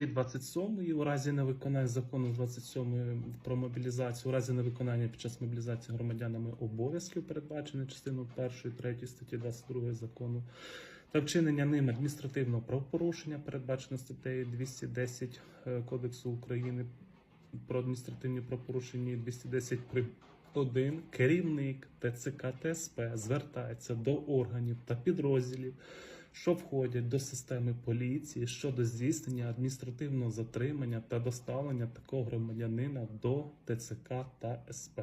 27 у разі невиконання закону 27 про мобілізацію, у разі невиконання під час мобілізації громадянами обов'язків, передбачених частиною 1, 3 статті 22 закону, та вчинення ним адміністративного правопорушення, передбачено статтею 210 е, Кодексу України про адміністративні правопорушення і 210 при 1. Керівник ТЦК ТСП звертається до органів та підрозділів що входять до системи поліції щодо здійснення адміністративного затримання та доставлення такого громадянина до ТЦК та СП.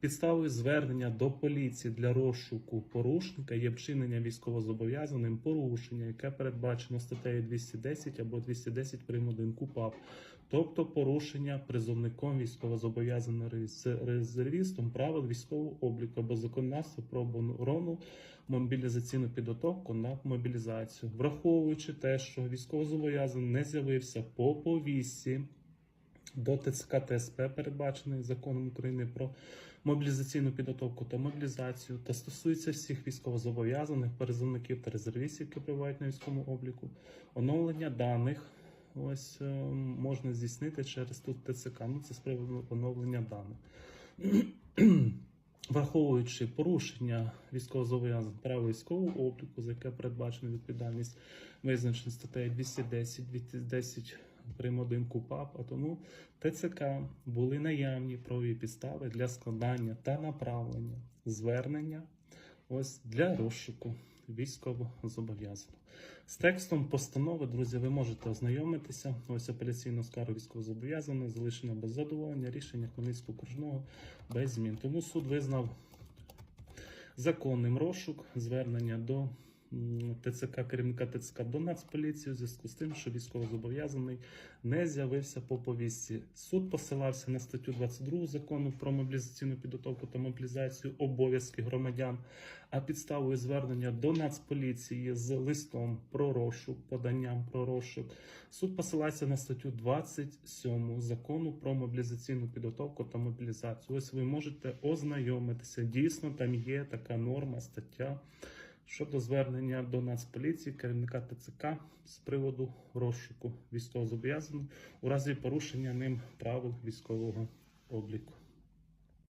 Підставою звернення до поліції для розшуку порушника є вчинення військовозобов'язаним порушення, яке передбачено статтею 210 або 210 прим. 1 КУПАП, тобто порушення призовником військовозобов'язаним рез- резервістом правил військового обліку або законодавства про оборону мобілізаційну підготовку на мобілізацію, враховуючи те, що військовозобов'язаний не з'явився по повісті до ТЦК ТСП, передбачений законом України про мобілізаційну підготовку та мобілізацію, та стосується всіх військовозобов'язаних, призовників та резервістів, які перебувають на військовому обліку, оновлення даних. Ось е, можна здійснити через тут ТЦК. Ну це з приводу оновлення даних. Враховуючи порушення військовозобов'язань права військового обліку, за яке передбачена відповідальність, визначена статтею 210, 210 прим. 1 КУПАП, а тому ТЦК були наявні правові підстави для складання та направлення звернення ось для розшуку військовозобов'язаного. З текстом постанови, друзі, ви можете ознайомитися. Ось апеляційну скаргу військовозобов'язаного, залишено без задоволення, рішення Хмельницького окружного без змін. Тому суд визнав законним розшук, звернення до ТЦК, керівника ТЦК до Нацполіції у зв'язку з тим, що військовозобов'язаний не з'явився по повістці. Суд посилався на статтю 22 закону про мобілізаційну підготовку та мобілізацію обов'язків громадян, а підставою звернення до Нацполіції з листом про розшук, поданням про розшук. Суд посилається на статтю 27 закону про мобілізаційну підготовку та мобілізацію. Ось ви можете ознайомитися. Дійсно, там є така норма, стаття щодо звернення до Нацполіції, керівника ТЦК з приводу розшуку військовозобов'язаних у разі порушення ним правил військового обліку.